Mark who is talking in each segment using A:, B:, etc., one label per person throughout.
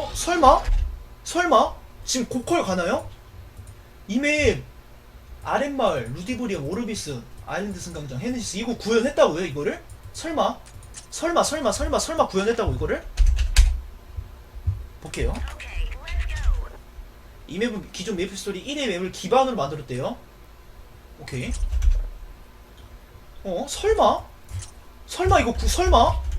A: 어? 설마? 설마? 지금 고퀄 가나요? 이메일 아랫마을 루디브리엄 오르비스 아일랜드 승강장 헤네시스 이거 구현했다고요 이거를? 설마? 설마 설마 설마 설마 구현했다고 이거를? 볼게요 이 맵은 기존 메이플스토리 1의 맵을 기반으로 만들었대요 오케이 어? 설마? 설마 이거 구, 설마?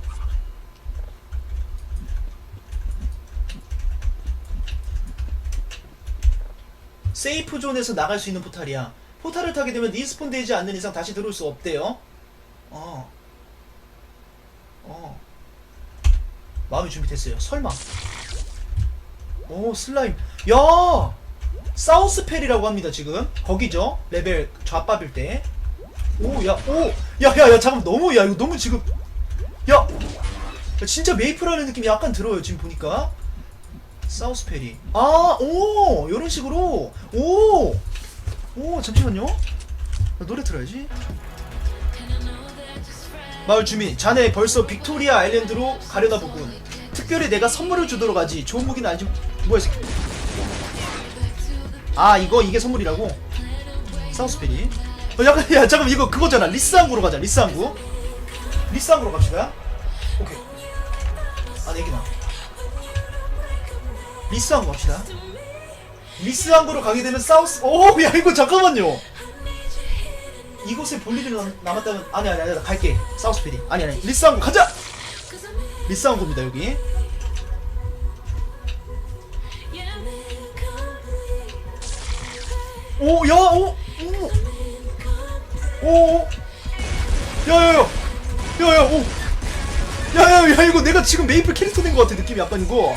A: 세이프 존에서 나갈 수 있는 포탈이야. 포탈을 타게 되면 리스폰 되지 않는 이상 다시 들어올 수 없대요. 어. 어. 마음이 준비됐어요. 설마. 오, 슬라임. 야! 사우스펠이라고 합니다, 지금. 거기죠. 레벨 좌밥일 때. 오, 야, 오! 야, 야, 야, 잠깐 너무, 야, 이거 너무 지금. 야! 야, 진짜 메이플하는 느낌이 약간 들어요, 지금 보니까. 사우스페리. 아, 오! 요런 식으로. 오! 오, 잠시만요. 나 노래 들어야지. 마을 주민, 자네 벌써 빅토리아 아일랜드로 가려나 보군. 특별히 내가 선물을 주도록 하지. 좋은 무기는 아니지. 뭐야, 이 새끼. 아, 이거, 이게 선물이라고? 사우스페리. 어, 약간, 야, 잠깐, 이거 그거잖아. 리스항구로 가자, 리스항구. 리스항구로 갑시다. 오케이. 아, 네 개나. 리스항구 갑시다. 리스항구로 가게 되면 사우스, 오, 야, 이거 잠깐만요. 이곳에 볼 일이 남- 남았다면, 아니, 아니, 아니, 나 갈게. 사우스 페리. 아니, 아니, 리스항구 가자! 리스항구입니다, 여기. 오, 야, 오, 오, 오, 야, 야, 야, 야, 야, 오, 야, 야, 야, 이거 내가 지금 메이플 캐릭터 된 것 같아, 느낌이 약간 이거.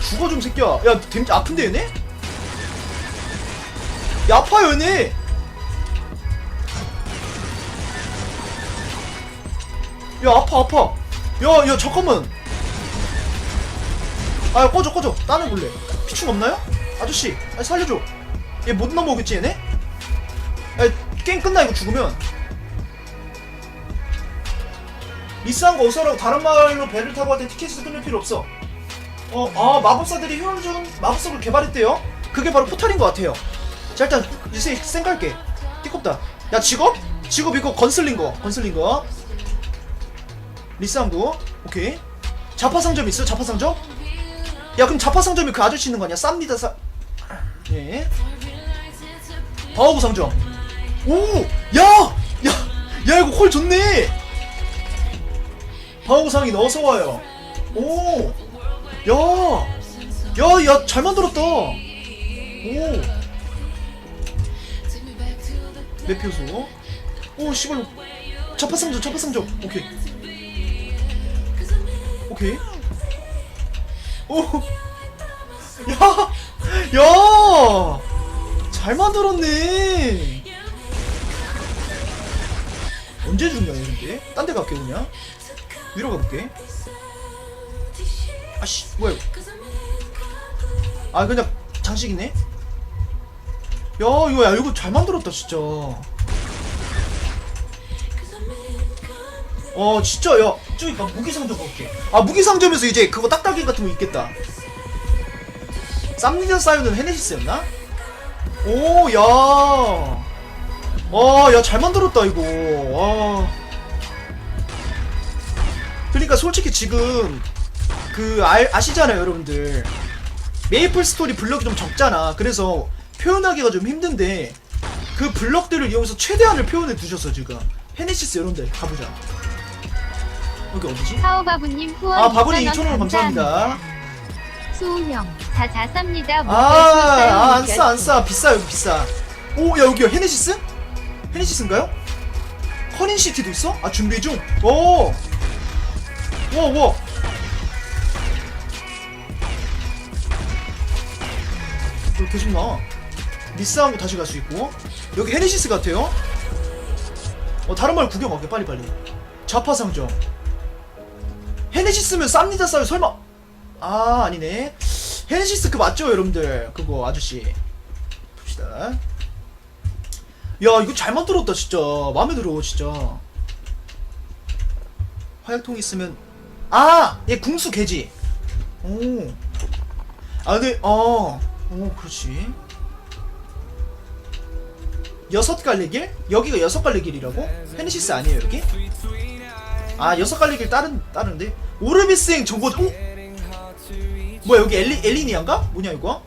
A: 죽어 좀 새끼야. 야, 댐 아픈데 얘네? 야, 아파요 얘네. 야, 아파, 아파. 야, 야, 잠깐만. 아, 꺼져, 꺼져. 따는 볼래. 피충 없나요? 아저씨, 아, 살려줘. 얘 못 넘어오겠지, 얘네? 야, 게임 끝나, 이거 죽으면. 리스한 거 어서라고 다른 마을로 배를 타고 할때 티켓을 끊을 필요 없어. 어, 아, 마법사들이 효율적인 마법석을 개발했대요? 그게 바로 포탈인 것 같아요. 자, 일단, 이제 쌩 깔게. 띠껍다. 야, 직업? 직업 이거 건슬링거. 건슬링거. 리쌍구. 오케이. 자파상점 있어? 자파상점? 야, 그럼 자파상점이 그 아저씨 있는 거 아니야? 쌉니다, 싸. 예. 바오구 상점. 오! 야! 야! 야, 이거 콜 좋네! 바오구 상인 어서 와요. 오! 야! 야, 야, 잘 만들었다! 오! 매표소. 오, 씨발. 자파상점, 자파상점. 오케이. 오케이. 오! 야! 야! 잘 만들었네! 언제 얘 근데? 딴 데 갈게, 그냥. 위로 가볼게. 아씨, 뭐야, 이거. 아, 그냥 장식이네? 야, 이거, 야, 이거 잘 만들었다, 진짜. 어, 진짜, 야, 저기 가, 무기상점 볼게. 아, 무기상점에서 이제 그거 딱딱이 같은 거 있겠다. 쌈니자 사이드는 헤네시스였나? 오, 야. 와, 야, 잘 만들었다, 이거. 와. 그러니까 솔직히 지금, 그, 아, 아시잖아요, 여러분들. 메이플 스토리 블럭이 좀 적잖아. 그래서 표현하기가 좀 힘든데, 그 블럭들을 이용해서 최대한을 표현해 두셨어, 지금. 헤네시스 여러분들, 가보자. 여기 어디지?
B: 하오바부님 후원
A: 아,
B: 2,000원
A: 2,000원 감사합니다.
B: 수우형 다 자 쌉니다.
A: 아, 아, 안 싸, 안 싸. 비싸, 여기 비싸. 오, 야, 여기요. 헤네시스? 헤네시스인가요? 허닌시티도 있어? 아, 준비 중. 오! 와, 와. 여기 계속 나와. 리스한 거 다시 갈 수 있고. 여기 헤네시스 같아요. 어, 다른 말 구경 갈게, 빨리빨리. 좌파상점. 헤네시스면 쌉니다, 싸요. 설마. 아, 아니네. 헤네시스 그 맞죠, 여러분들? 그거 아저씨. 봅시다. 야, 이거 잘 만들었다, 진짜. 마음에 들어, 진짜. 화약통 있으면 아! 얘 궁수 개지. 오. 아, 근데, 어. 오, 그렇지. 여섯 갈래 길? 여기가 여섯 갈래 길이라고? 페니시스 아니에요, 여기? 아, 여섯 갈래 길 다른, 다른데? 오르비스행 저거, 오? 뭐야, 여기 엘리, 엘리니안가? 뭐냐, 이거?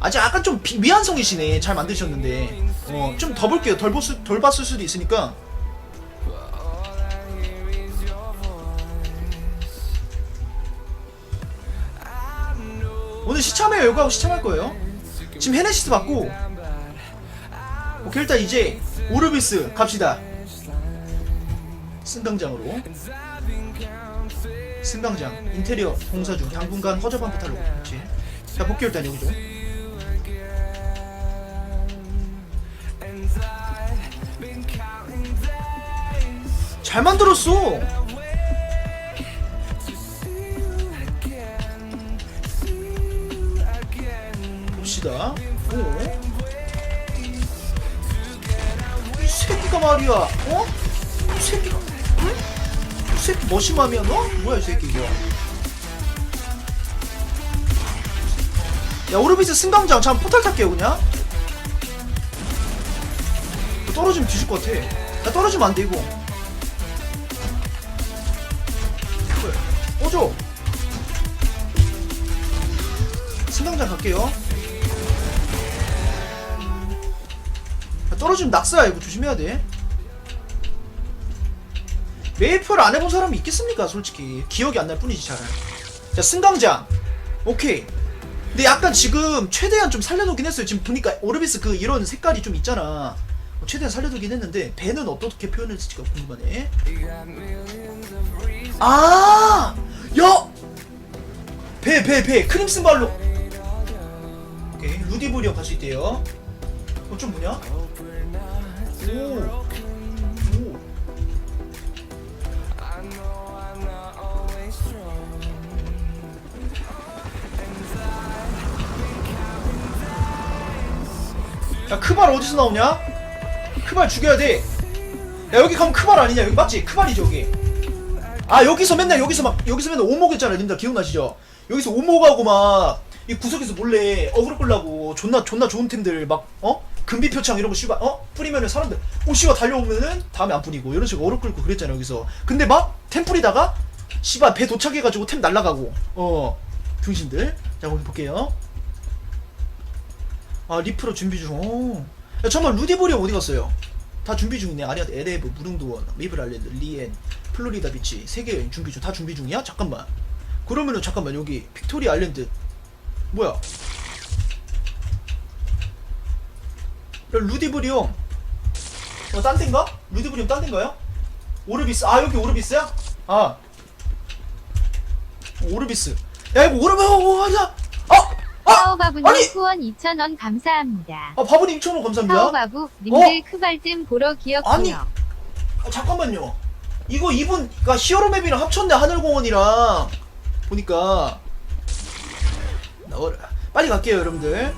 A: 아직 약간 좀 비, 미완성이시네. 잘 만드셨는데. 어, 좀 더 볼게요. 덜, 보수, 덜 봤을 수도 있으니까. 오늘 시참해요. 요거하고 시참할 거예요. 지금 헤네시스 받고. 오케이, 일단 이제 오르비스 갑시다. 승강장으로. 승강장, 인테리어 공사 중 당분간 허접한 부탁을 그렇지. 자, 볼게요, 일단 여기죠. 잘 만들었어. 말이야. 어? 이 새끼가. 응? 이 새끼 머시맘이야 너? 뭐야 이 새끼 이거. 야 오르비스 승강장 잠 포탈 탈게요 그냥. 떨어지면 뒤질 것 같아. 야 떨어지면 안돼 이거. 어줘. 승강장 갈게요. 야, 떨어지면 낙서야 이거 조심해야 돼. 메이플 안 해본 사람이 있겠습니까 솔직히 기억이 안 날 뿐이지 잘. 자 승강장. 오케이. 근데 약간 지금 최대한 좀 살려두긴 했어요. 지금 보니까 오르비스 그 이런 색깔이 좀 있잖아. 어, 최대한 살려두긴 했는데 배는 어떻게 표현했을지가 궁금하네. 아, 야, 배, 배, 배, 크림슨 발로. 오케이, 루디브리어 갈수 있대요. 어, 좀 뭐냐? 오, 야 크발 어디서 나오냐? 크발 죽여야 돼. 야 여기 가면 크발 아니냐? 여기 맞지? 크발이지 여기. 아 여기서 맨날 여기서 막 여기서 맨날 오목 했잖아, 님들 기억나시죠? 여기서 오목하고 막 이 구석에서 몰래 어그로 끌라고 존나 존나 좋은 팀들 막 어? 금비 표창 이런 거 씨발 어? 뿌리면은 사람들 오 씨발 달려오면은 다음에 안 뿌리고 이런 식으로 어그로 끌고 그랬잖아 여기서. 근데 막 템 뿌리다가 씨발 배 도착해가지고 템 날라가고 어 중신들. 자 거기 볼게요. 아 리프로 준비 중. 오. 야 잠깐 루디보리 어디 갔어요? 다 준비 중이네. 아리아드, 에레브, 무릉도원, 아일랜드, 리엔, 플로리다 비치 세계 여행 준비 중. 다 준비 중이야? 잠깐만. 그러면은 잠깐만 여기 빅토리아 아일랜드 뭐야? 야 루디브리 형. 어, 딴 데인가? 루디브리 형딴 데인가요? 오르비스. 아 여기 오르비스야? 아. 어, 오르비스. 야 이거 오르비 어, 야. 아! 아!
B: 사오바부님
A: 아니!
B: 후원 2,000원 감사합니다.
A: 아 바보님 2,000원 감사합니다.
B: 사오바부 님들 크발 좀 보러
A: 아니.
B: 기억해요.
A: 아, 잠깐만요. 이거 이분, 그니까 히어로맵이랑 합쳤네, 하늘공원이랑. 보니까. 나와라. 빨리 갈게요, 여러분들.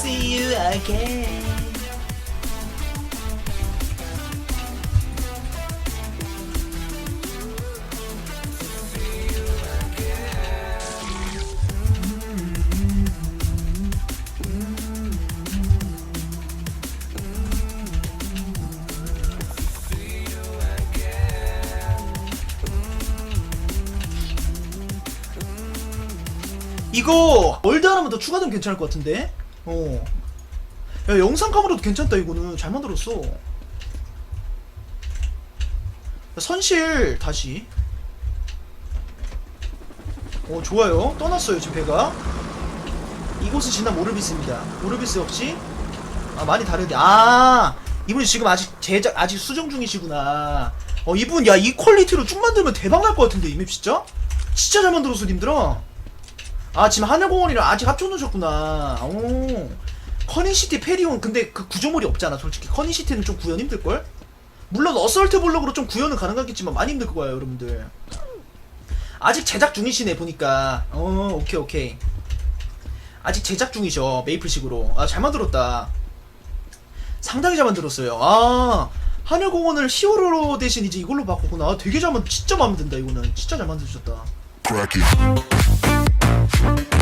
A: See you again. 이거 월드 하나만 더 추가되면 괜찮을 것 같은데? 어. 야 영상 카메라도 괜찮다 이거는 잘 만들었어. 야, 선실 다시. 어 좋아요. 떠났어요 지금 배가. 이곳을 지난 오르비스입니다. 오르비스 역시 아 많이 다르네. 아 이분이 지금 아직 제작 아직 수정 중이시구나. 어 이분 야 이 퀄리티로 쭉 만들면 대박 날 것 같은데 이 맵 진짜? 진짜 잘 만들었어 님들아. 아 지금 하늘공원이랑 아직 합쳐놓으셨구나. 오. 커닝시티 페리온 근데 그 구조물이 없잖아 솔직히. 커닝시티는 좀 구현 힘들걸? 물론 어설트 블록으로 좀 구현은 가능하겠지만 많이 힘들 거예요 여러분들. 아직 제작 중이시네 보니까. 어 오케이 오케이. 아직 제작 중이셔 메이플식으로. 아 잘 만들었다. 상당히 잘 만들었어요. 아 하늘공원을 히어로 대신 이제 이걸로 바꿨구나. 아, 되게 잘 만, 진짜 마음에 든다 이거는. 진짜 잘 만들어주셨다
C: Thank